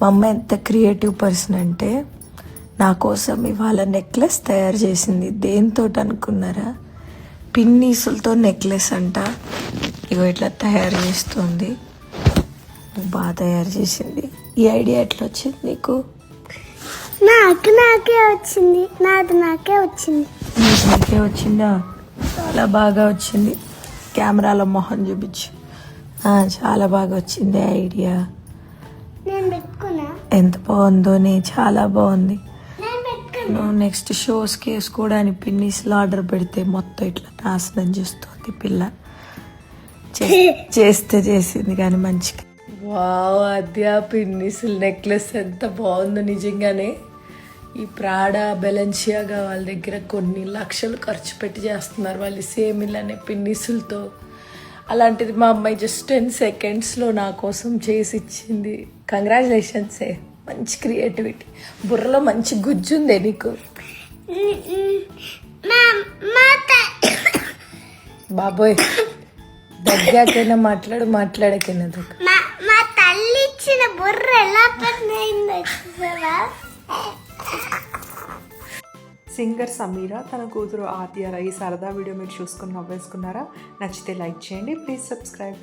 మా అమ్మ ఎంత క్రియేటివ్ పర్సన్ అంటే నా కోసం ఇవాళ నెక్లెస్ తయారు చేసింది. దేంతో అనుకున్నారా? పిన్నీసులతో నెక్లెస్ అంట. ఇగో ఇట్లా తయారు చేస్తుంది. బాగా తయారు చేసింది. ఈ ఐడియా ఎట్లా వచ్చింది నీకు? నాకు నాకే వచ్చింది. నాది నాకే వచ్చింది. నీకు నీకే వచ్చిందా? చాలా బాగా వచ్చింది. కెమెరాలో మొహం చూపించు. చాలా బాగా వచ్చింది ఐడియా. ఎంత బాగుందో నీ చాలా బాగుంది. నువ్వు నెక్స్ట్ షోస్కి వేసుకోవడానికి పిన్నీస్లో ఆర్డర్ పెడితే మొత్తం ఇట్లా నాశనం చేస్తుంది పిల్ల. చే- చేస్తే చేసింది కానీ మంచిగా. వావ్ అద్యా పిన్నిసులు నెక్లెస్ ఎంత బాగుందో నిజంగానే. ఈ ప్రాడా బెలెన్షియాగా వాళ్ళ దగ్గర కొన్ని లక్షలు ఖర్చు పెట్టి చేస్తున్నారు వాళ్ళు సేమ్ ఇలానే పిన్నిసులతో. అలాంటిది మా అమ్మాయి జస్ట్ టెన్ సెకండ్స్లో నా కోసం చేసి ఇచ్చింది కంగ్రాచులేషన్స్ ఏ మంచి క్రియేటివిటీ బుర్రలో మంచి గుజ్జు ఉందే నీకు. బాబోయ్ దగ్గరకైనా మాట్లాడు మాట్లాడకైనా దగ్గర మా తల్లి ఇచ్చిన బుర్ర ఎలా పని సింగర్ సమీరా తన కూతురు ఆద్య ఈ సరదా వీడియో మీరు చూసుకుని నవ్వేసుకున్నారా? నచ్చితే లైక్ చేయండి. Please subscribe.